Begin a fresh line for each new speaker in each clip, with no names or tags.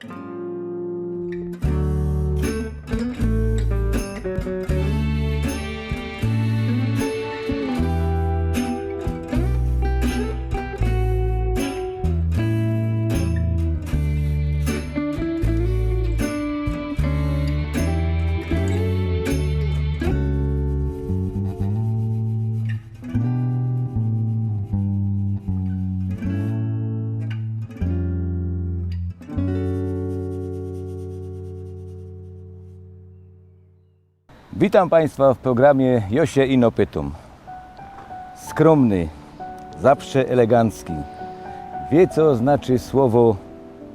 Thank you. Witam Państwa w programie Josie Ino Pytum. Skromny, zawsze elegancki. Wie co znaczy słowo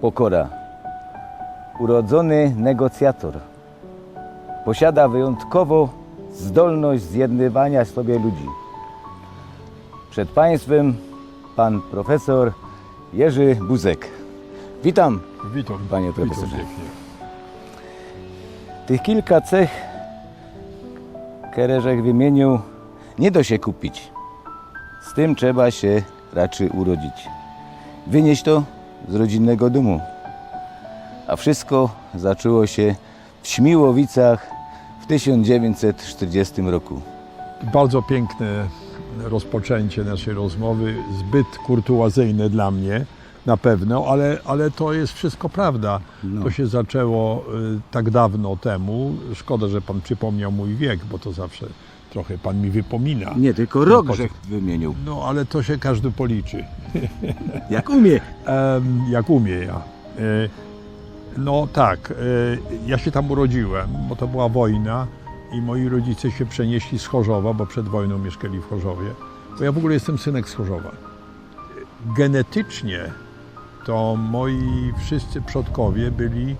pokora. Urodzony negocjator. Posiada wyjątkowo zdolność zjednywania sobie ludzi. Przed Państwem pan profesor Jerzy Buzek. Witam.
Witam,
Panie
witam
profesorze.
pięknie.
Tych kilka cech Kereżek wymienił nie da się kupić. Z tym trzeba się raczej urodzić. Wynieść to z rodzinnego domu. A wszystko zaczęło się w Śmiłowicach w 1940 roku.
Bardzo piękne rozpoczęcie naszej rozmowy, zbyt kurtuazyjne dla mnie na pewno, ale, ale to jest wszystko prawda.
No.
To się zaczęło y, tak dawno temu. Szkoda, że Pan przypomniał mój wiek, bo to zawsze trochę Pan mi wypomina.
Nie, tylko rok
No,
że wymienił.
No ale to się każdy policzy.
Jak umie.
Em, jak umie ja. E, No tak, e, ja się tam urodziłem, bo to była wojna i moi rodzice się przenieśli z Chorzowa, bo przed wojną mieszkali w Chorzowie. Bo ja w ogóle jestem synek z Chorzowa. Genetycznie to moi wszyscy przodkowie byli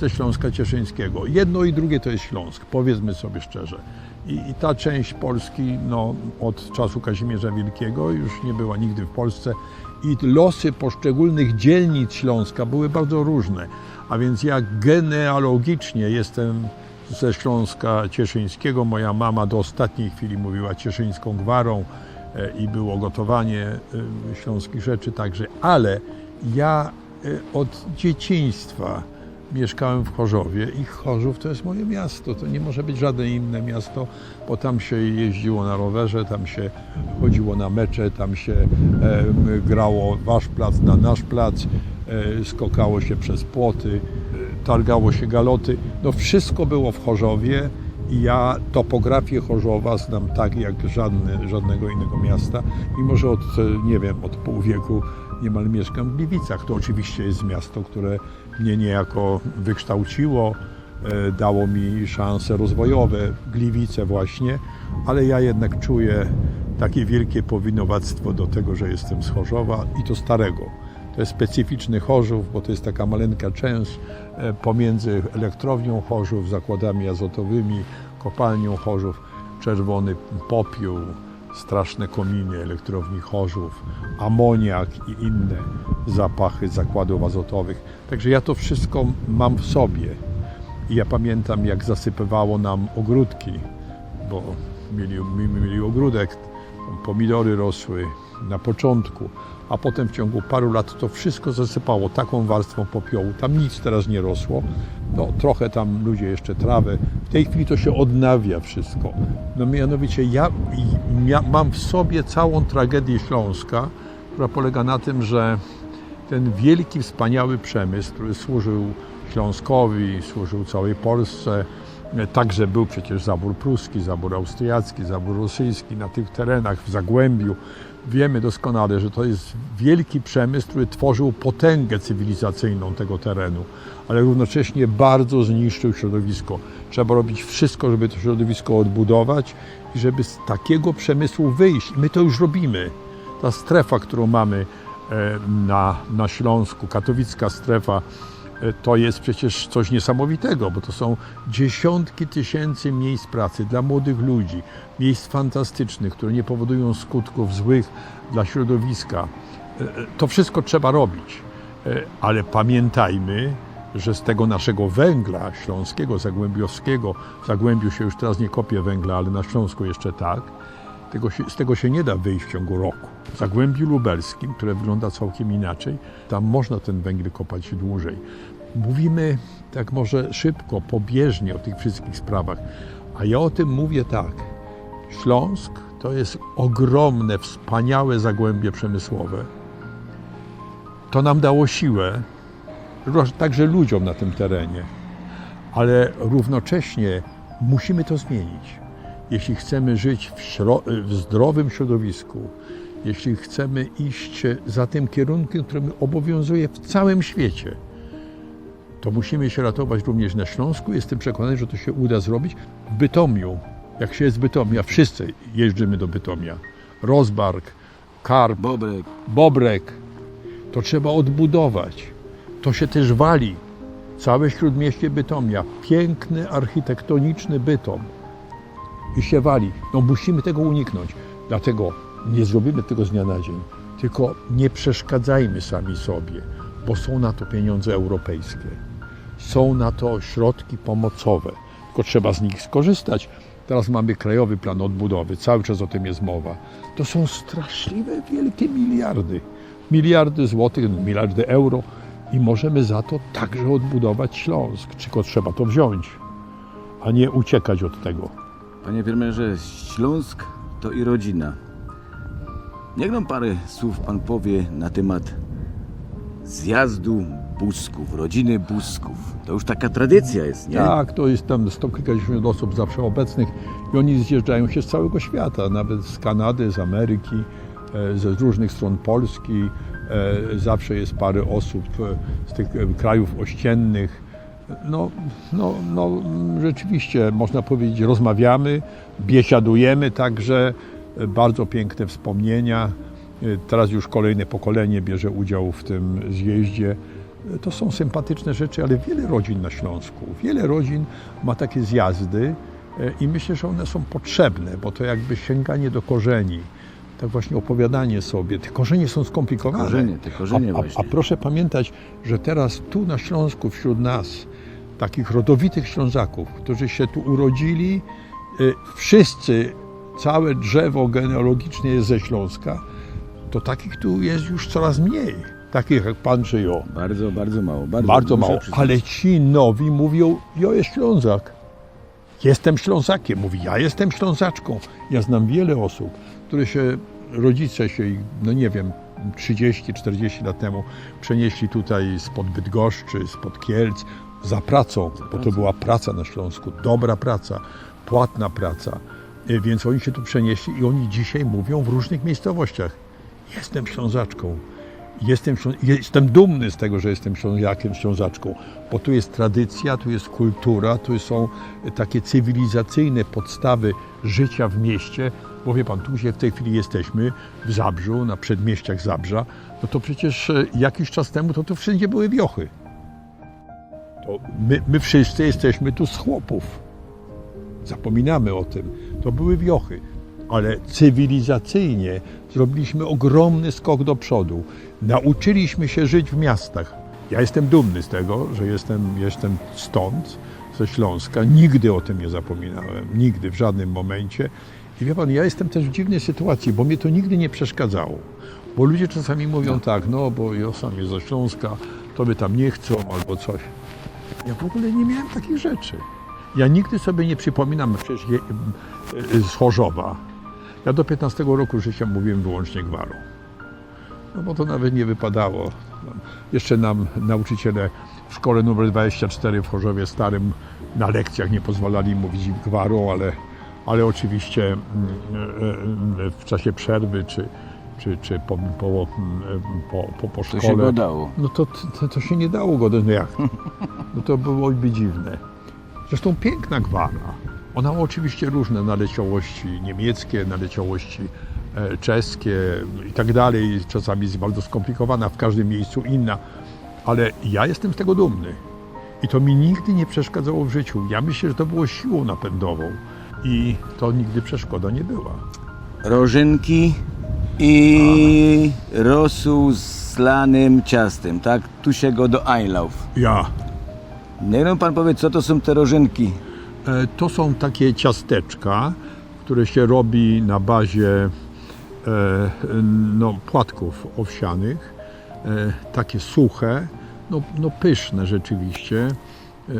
ze Śląska Cieszyńskiego. Jedno i drugie to jest Śląsk, powiedzmy sobie szczerze. I, I ta część Polski no, od czasu Kazimierza Wielkiego już nie była nigdy w Polsce i losy poszczególnych dzielnic Śląska były bardzo różne. A więc ja genealogicznie jestem ze Śląska Cieszyńskiego. Moja mama do ostatniej chwili mówiła cieszyńską gwarą e, i było gotowanie e, śląskich rzeczy także, ale ja e, od dzieciństwa mieszkałem w Chorzowie i Chorzów to jest moje miasto. To nie może być żadne inne miasto, bo tam się jeździło na rowerze, tam się chodziło na mecze, tam się e, grało wasz plac na nasz plac, e, skokało się przez płoty, e, targało się galoty. No wszystko było w Chorzowie i ja topografię Chorzowa znam tak jak żadne, żadnego innego miasta, mimo że od, nie wiem, od pół wieku niemal mieszkam w Gliwicach. To oczywiście jest miasto, które mnie niejako wykształciło, e, dało mi szanse rozwojowe, Gliwice właśnie, ale ja jednak czuję takie wielkie powinowactwo do tego, że jestem z Chorzowa i to starego. To jest specyficzny Chorzów, bo to jest taka maleńka część e, pomiędzy elektrownią Chorzów, zakładami azotowymi, kopalnią Chorzów, czerwony popiół, straszne kominy elektrowni Chorzów, amoniak i inne zapachy zakładów azotowych. Także ja to wszystko mam w sobie. I ja pamiętam, jak zasypywało nam ogródki, bo mieli, mi- mieli ogródek, pomidory rosły na początku, a potem w ciągu paru lat to wszystko zasypało taką warstwą popiołu. Tam nic teraz nie rosło. No, trochę tam ludzie jeszcze trawę. W tej chwili to się odnawia wszystko. No mianowicie ja, ja mam w sobie całą tragedię Śląska, która polega na tym, że ten wielki, wspaniały przemysł, który służył Śląskowi, służył całej Polsce, także był przecież zabór pruski, zabór austriacki, zabór rosyjski na tych terenach, w Zagłębiu. Wiemy doskonale, że to jest wielki przemysł, który tworzył potęgę cywilizacyjną tego terenu, ale równocześnie bardzo zniszczył środowisko. Trzeba robić wszystko, żeby to środowisko odbudować i żeby z takiego przemysłu wyjść. My to już robimy. Ta strefa, którą mamy e, na, na Śląsku, katowicka strefa, e, to jest przecież coś niesamowitego, bo to są dziesiątki tysięcy miejsc pracy dla młodych ludzi, miejsc fantastycznych, które nie powodują skutków złych dla środowiska. E, To wszystko trzeba robić, ale pamiętajmy, że z tego naszego węgla śląskiego, zagłębiowskiego, w Zagłębiu się już teraz nie kopie węgla, ale na Śląsku jeszcze tak, tego się, z tego się nie da wyjść w ciągu roku. W Zagłębiu Lubelskim, które wygląda całkiem inaczej, tam można ten węgiel kopać dłużej. Mówimy tak może szybko, pobieżnie o tych wszystkich sprawach, a ja o tym mówię tak. Śląsk to jest ogromne, wspaniałe zagłębie przemysłowe. To nam dało siłę, także ludziom na tym terenie, ale równocześnie musimy to zmienić. Jeśli chcemy żyć w, w zdrowym środowisku, jeśli chcemy iść za tym kierunkiem, który obowiązuje w całym świecie, to musimy się ratować również na Śląsku. Jestem przekonany, że to się uda zrobić. W Bytomiu, jak się jest z Bytomia, wszyscy jeździmy do Bytomia. Rozbark, Karp,
Bobrek.
Bobrek, to trzeba odbudować. To się też wali. Całe śródmieście Bytomia, piękny, architektoniczny Bytom. I się wali. No musimy tego uniknąć. Dlatego nie zrobimy tego z dnia na dzień. Tylko nie przeszkadzajmy sami sobie, bo są na to pieniądze europejskie. Są na to środki pomocowe. Tylko trzeba z nich skorzystać. Teraz mamy Krajowy Plan Odbudowy, cały czas o tym jest mowa. To są straszliwe, wielkie miliardy. Miliardy złotych, miliardy euro i możemy za to także odbudować Śląsk. Tylko trzeba to wziąć, a nie uciekać od tego.
Panie Firmerze, Śląsk to i rodzina. Niech nam parę słów pan powie na temat zjazdu Busków, rodziny Busków. To już taka tradycja jest, nie?
Tak, to jest tam sto kilkadziesiąt osób zawsze obecnych i oni zjeżdżają się z całego świata, nawet z Kanady, z Ameryki, ze różnych stron Polski. E, Zawsze jest parę osób e, z tych e, krajów ościennych. No, no, no rzeczywiście można powiedzieć, rozmawiamy, biesiadujemy także, bardzo piękne wspomnienia. Teraz już kolejne pokolenie bierze udział w tym zjeździe. To są sympatyczne rzeczy, ale wiele rodzin na Śląsku, wiele rodzin ma takie zjazdy i myślę, że one są potrzebne, bo to jakby sięganie do korzeni, tak właśnie opowiadanie sobie. Te korzenie są skomplikowane.
Korzenie, te korzenie
a,
właśnie.
a proszę pamiętać, że teraz tu na Śląsku wśród nas, takich rodowitych Ślązaków, którzy się tu urodzili, y, wszyscy, całe drzewo genealogiczne jest ze Śląska, to takich tu jest już coraz mniej. Takich jak pan czy ja.
Bardzo, bardzo mało. Bardzo,
Bardzo mało. Ale ci nowi mówią, ja jest Ślązak. Jestem Ślązakiem. Mówi, ja jestem Ślązaczką. Ja znam wiele osób, które się, rodzice się, no nie wiem, 30-40 lat temu przenieśli tutaj spod Bydgoszczy, spod Kielc za pracą, bo to była praca na Śląsku, dobra praca, płatna praca. Y, Więc oni się tu przenieśli i oni dzisiaj mówią w różnych miejscowościach. Jestem Ślązaczką. Jestem, jestem dumny z tego, że jestem Ślązakiem, Ślązaczką, bo tu jest tradycja, tu jest kultura, tu są takie cywilizacyjne podstawy życia w mieście. Bo wie pan, tu gdzie w tej chwili jesteśmy, w Zabrzu, na przedmieściach Zabrza, no to przecież e, jakiś czas temu to tu wszędzie były wiochy. To my, my wszyscy jesteśmy tu z chłopów. Zapominamy o tym. To były wiochy. Ale cywilizacyjnie zrobiliśmy ogromny skok do przodu. Nauczyliśmy się żyć w miastach. Ja jestem dumny z tego, że jestem, jestem stąd, ze Śląska. Nigdy o tym nie zapominałem. Nigdy, w żadnym momencie. I wie pan, ja jestem też w dziwnej sytuacji, bo mnie to nigdy nie przeszkadzało. Bo ludzie czasami mówią tak, no bo ja sam jest ze Śląska, to by tam nie chcą albo coś. Ja w ogóle nie miałem takich rzeczy. Ja nigdy sobie nie przypominam przecież je, z Chorzowa. Ja do 15 roku życia mówiłem wyłącznie gwarą. No bo to nawet nie wypadało. Jeszcze nam nauczyciele w szkole numer 24 w Chorzowie Starym na lekcjach nie pozwalali mówić gwarą, ale, ale oczywiście mm, e, e, w czasie przerwy czy, czy, czy po, po, po, po, po
To się
szkole
go dało.
no to, to, to się nie dało go, no jak? No to byłoby dziwne. Zresztą piękna gwara. Ona ma oczywiście różne naleciałości niemieckie, naleciałości e, czeskie i tak dalej. Czasami jest bardzo skomplikowana, w każdym miejscu inna. Ale ja jestem z tego dumny. I to mi nigdy nie przeszkadzało w życiu. Ja myślę, że to było siłą napędową. I to nigdy przeszkoda nie była.
Rożynki i rosół z lanym ciastem, tak? Tu się go do Einlauf.
Ja.
Niech nam pan powie, co to są te rożynki.
E, To są takie ciasteczka, które się robi na bazie e, no, płatków owsianych, e, takie suche. no, no pyszne rzeczywiście.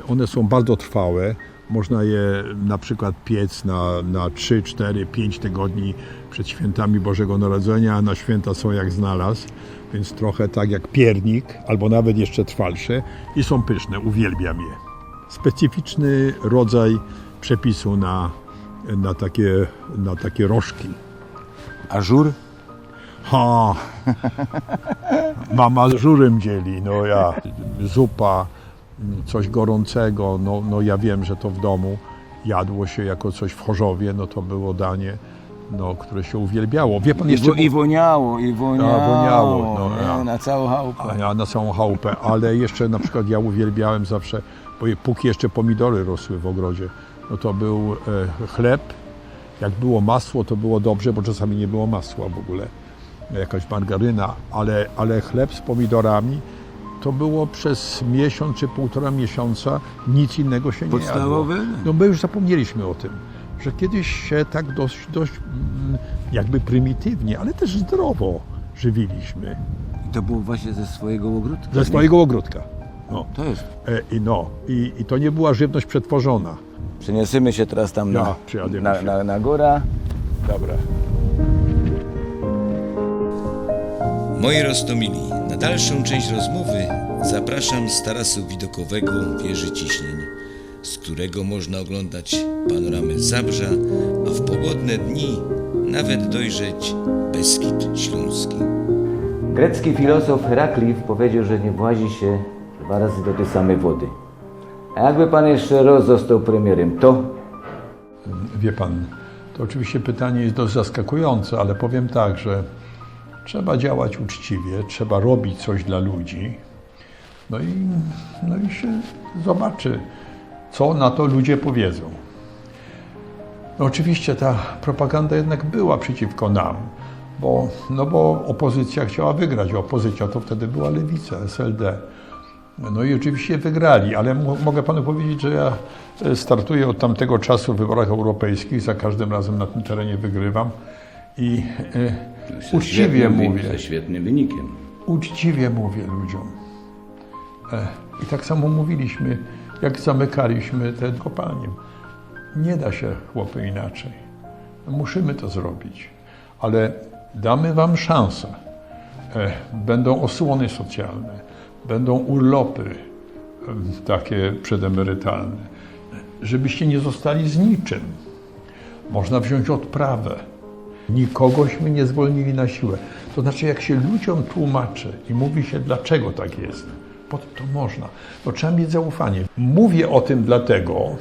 One są bardzo trwałe. Można je na przykład piec na, na 3, 4, 5 tygodni przed świętami Bożego Narodzenia, a na święta są jak znalazł, więc trochę tak jak piernik, albo nawet jeszcze trwalsze i są pyszne, uwielbiam je. Specyficzny rodzaj przepisu na, na, takie, na takie rożki.
A żur?
Ha! Mama z żurem dzieli, no ja. Zupa, coś gorącego, no, no ja wiem, że to w domu jadło się jako coś w Chorzowie, no to było danie, no, które się uwielbiało. Wie pan
I,
jeszcze...
I woniało, i woniało.
woniało, no, ja.
Na całą chałupę.
A ja na całą chałupę, ale jeszcze na przykład ja uwielbiałem zawsze, póki jeszcze pomidory rosły w ogrodzie, no to był e, chleb. Jak było masło, to było dobrze, bo czasami nie było masła w ogóle, jakaś margaryna, ale, ale chleb z pomidorami to było przez miesiąc czy półtora miesiąca nic innego się nie
Podstawowe?
jadło. No my już zapomnieliśmy o tym, że kiedyś się tak dość, dość mm, jakby prymitywnie, ale też zdrowo żywiliśmy.
I to było właśnie ze swojego ogródka.
Ze swojego ogródka. No.
To jest.
E, I, no. I, I to nie była żywność przetworzona.
Przeniesiemy się teraz tam
Ja,
na,
przyjadziemy
na,
się.
na, na górę.
Dobra.
Moi roztomili, na dalszą część rozmowy zapraszam z tarasu widokowego wieży ciśnień, z którego można oglądać panoramę Zabrza, a w pogodne dni nawet dojrzeć Beskid Śląski.
Grecki filozof Herakliw powiedział, że nie włazi się dwa razy do tej samej wody. A jakby pan jeszcze raz został premierem, to
Wie pan, to oczywiście pytanie jest dość zaskakujące, ale powiem tak, że trzeba działać uczciwie, trzeba robić coś dla ludzi. No i, no i się zobaczy, co na to ludzie powiedzą. No oczywiście ta propaganda jednak była przeciwko nam, bo, no bo opozycja chciała wygrać. Opozycja to wtedy była lewica, SLD. No i oczywiście wygrali, ale mo- mogę panu powiedzieć, że ja e, startuję od tamtego czasu w wyborach europejskich, za każdym razem na tym terenie wygrywam i e, uczciwie mówię,
Ze świetnym wynikiem.
uczciwie mówię ludziom. E, I tak samo mówiliśmy, jak zamykaliśmy te kopalnie. Nie da się, chłopy, inaczej. Musimy to zrobić, ale damy wam szansę. E, Będą osłony socjalne, będą urlopy takie przedemerytalne, żebyście nie zostali z niczym. Można wziąć odprawę. Nikogośmy nie zwolnili na siłę. To znaczy, jak się ludziom tłumaczy i mówi się, dlaczego tak jest, to można. To trzeba mieć zaufanie. Mówię o tym dlatego,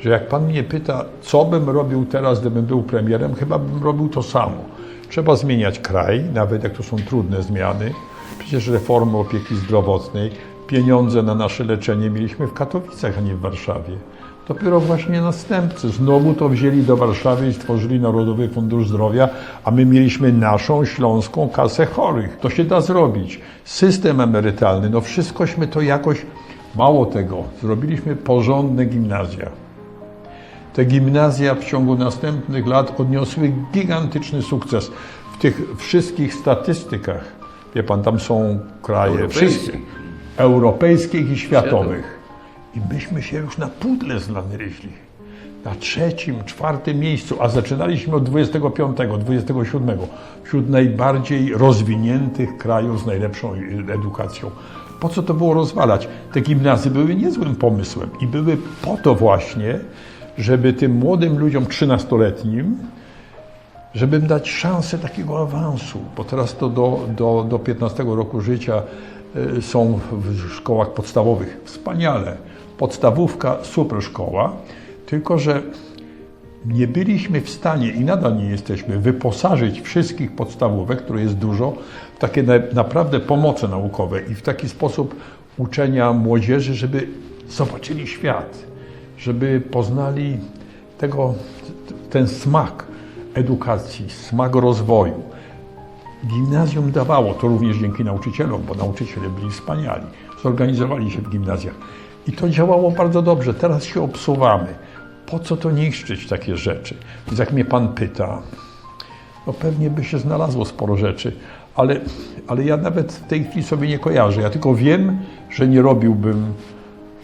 że jak pan mnie pyta, co bym robił teraz, gdybym był premierem, chyba bym robił to samo. Trzeba zmieniać kraj, nawet jak to są trudne zmiany. Przecież reformy opieki zdrowotnej, pieniądze na nasze leczenie mieliśmy w Katowicach, a nie w Warszawie. Dopiero właśnie następcy znowu to wzięli do Warszawy i stworzyli Narodowy Fundusz Zdrowia, a my mieliśmy naszą śląską kasę chorych. To się da zrobić. System emerytalny, no wszystkośmy to jakoś, mało tego, zrobiliśmy porządne gimnazja. Te gimnazja w ciągu następnych lat odniosły gigantyczny sukces w tych wszystkich statystykach. Wie pan, tam są kraje
Europejskich.
wszystkie, europejskich i światowych. I myśmy się już na pudle znaleźli. Na trzecim, czwartym miejscu, a zaczynaliśmy od 25, 27, wśród najbardziej rozwiniętych krajów z najlepszą edukacją. Po co to było rozwalać? Te gimnazy były niezłym pomysłem i były po to właśnie, żeby tym młodym ludziom 13-letnim żeby dać szansę takiego awansu, bo teraz to do, do, do 15 roku życia y, są w szkołach podstawowych. Wspaniale. Podstawówka, super szkoła, tylko że nie byliśmy w stanie i nadal nie jesteśmy wyposażyć wszystkich podstawówek, które jest dużo, w takie na, naprawdę pomoce naukowe i w taki sposób uczenia młodzieży, żeby zobaczyli świat, żeby poznali tego, ten smak edukacji, smak rozwoju. Gimnazjum dawało, to również dzięki nauczycielom, bo nauczyciele byli wspaniali. Zorganizowali się w gimnazjach. I to działało bardzo dobrze. Teraz się obsuwamy. Po co to niszczyć takie rzeczy? Jak mnie pan pyta, no pewnie by się znalazło sporo rzeczy, ale, ale ja nawet w tej chwili sobie nie kojarzę. Ja tylko wiem, że nie robiłbym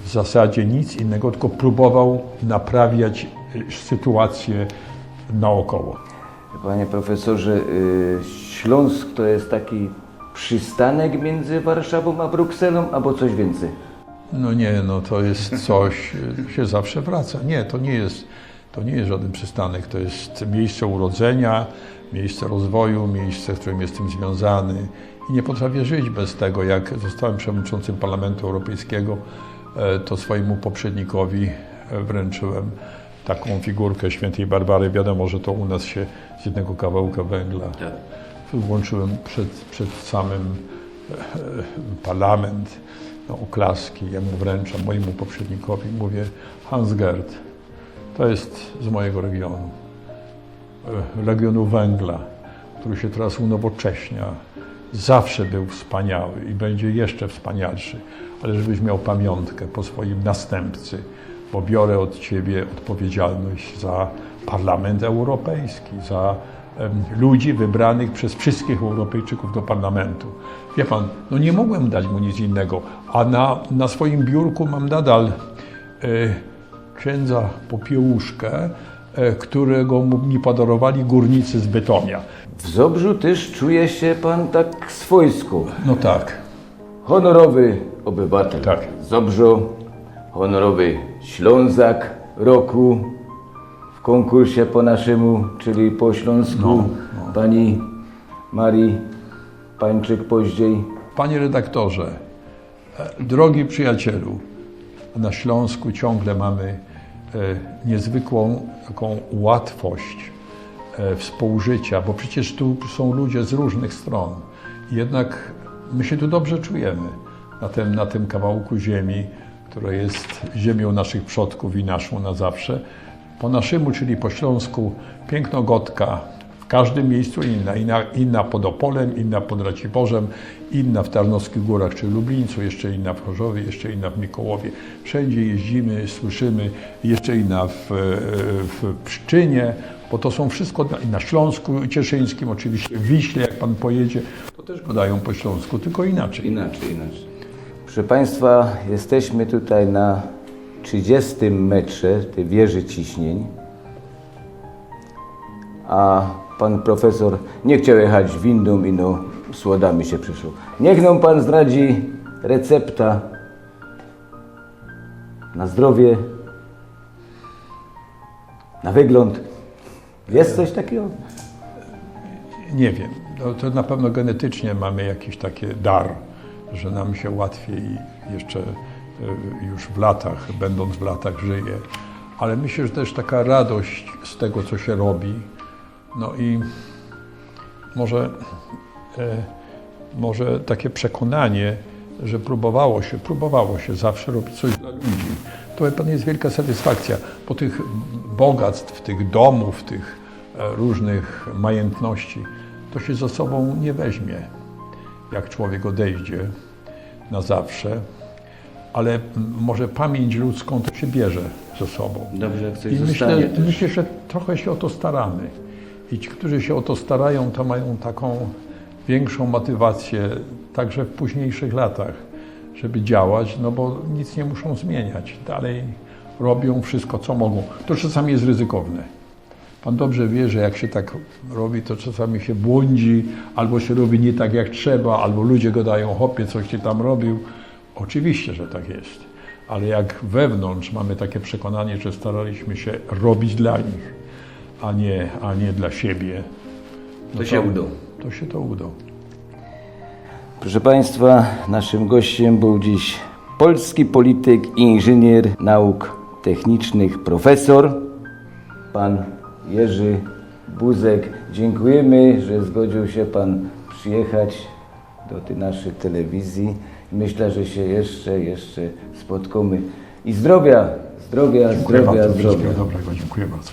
w zasadzie nic innego, tylko próbował naprawiać y, sytuację naokoło.
Panie profesorze, y, Śląsk to jest taki przystanek między Warszawą a Brukselą, albo coś więcej?
No nie, no to jest coś, y, się zawsze wraca. Nie, to nie jest, to nie jest żaden przystanek, to jest miejsce urodzenia, miejsce rozwoju, miejsce, z którym jestem związany i nie potrafię żyć bez tego. Jak zostałem przewodniczącym Parlamentu Europejskiego, e, to swojemu poprzednikowi e, wręczyłem taką figurkę świętej Barbary. Wiadomo, że to u nas się z jednego kawałka węgla włączyłem przed, przed samym e, parlament, no, oklaski, ja mu wręczam, mojemu poprzednikowi, mówię Hans Gerd, to jest z mojego regionu, e, regionu węgla, który się teraz unowocześnia. Zawsze był wspaniały i będzie jeszcze wspanialszy, ale żebyś miał pamiątkę po swoim następcy, bo biorę od Ciebie odpowiedzialność za Parlament Europejski, za ludzi wybranych przez wszystkich Europejczyków do parlamentu. Wie pan, no nie mogłem dać mu nic innego, a na, na swoim biurku mam nadal e, księdza Popiełuszkę, e, którego mi podarowali górnicy z Bytomia.
W Zobrzu też czuje się pan tak swojsko.
No tak,
Honorowy obywatel
Tak.
Zobrzu, honorowy Ślązak roku w konkursie po naszemu, czyli po śląsku
No,
pani Marii Pańczyk Poździej.
Panie redaktorze, e, drogi przyjacielu, na Śląsku ciągle mamy e, niezwykłą taką łatwość e, współżycia, bo przecież tu są ludzie z różnych stron. Jednak my się tu dobrze czujemy na tym, na tym kawałku ziemi, która jest ziemią naszych przodków i naszą na zawsze. Po naszemu, czyli po śląsku, pięknogotka, w każdym miejscu inna, inna, inna pod Opolem, inna pod Raciborzem, inna w Tarnowskich Górach czy Lublińcu, jeszcze inna w Chorzowie, jeszcze inna w Mikołowie. Wszędzie jeździmy, słyszymy, jeszcze inna w, e, w Pszczynie, bo to są wszystko na, na Śląsku Cieszyńskim, oczywiście w Wiśle, jak Pan pojedzie, to też gadają po śląsku, tylko inaczej.
Inaczej, inaczej. Proszę Państwa, jesteśmy tutaj na 30 metrze tej wieży ciśnień, a Pan Profesor nie chciał jechać windą i no słodami się przyszło. Niech nam Pan zdradzi recepta na zdrowie, na wygląd. Jest coś takiego?
Nie wiem. No, to na pewno genetycznie mamy jakiś taki dar, że nam się łatwiej jeszcze y, już w latach, będąc w latach, żyje. Ale myślę, że też taka radość z tego, co się robi. No i może, e, może takie przekonanie, że próbowało się, próbowało się zawsze robić coś dla ludzi. To pan jest wielka satysfakcja, bo tych bogactw, tych domów, tych e, różnych majętności, to się ze sobą nie weźmie, jak człowiek odejdzie na zawsze. Ale może pamięć ludzką to się bierze ze sobą.
Dobrze, jak coś
I myślę,
też.
myślę, że trochę się o to staramy. I ci, którzy się o to starają, to mają taką większą motywację także w późniejszych latach, żeby działać, no bo nic nie muszą zmieniać. Dalej robią wszystko, co mogą. To czasami jest ryzykowne. Pan dobrze wie, że jak się tak robi, to czasami się błądzi, albo się robi nie tak jak trzeba, albo ludzie gadają, hopie, coś ty tam robił. Oczywiście, że tak jest. Ale jak wewnątrz mamy takie przekonanie, że staraliśmy się robić dla nich, a nie, a nie dla siebie, no
To się uda.
To się to uda.
Proszę Państwa, naszym gościem był dziś polski polityk i inżynier nauk technicznych, profesor, pan Jerzy Buzek. Dziękujemy, że zgodził się Pan przyjechać do tej naszej telewizji. Myślę, że się jeszcze, jeszcze spotkamy. I zdrowia, zdrowia,
Dziękuję
zdrowia,
bardzo.
zdrowia.
Wszystkiego dobrego. Dziękuję bardzo.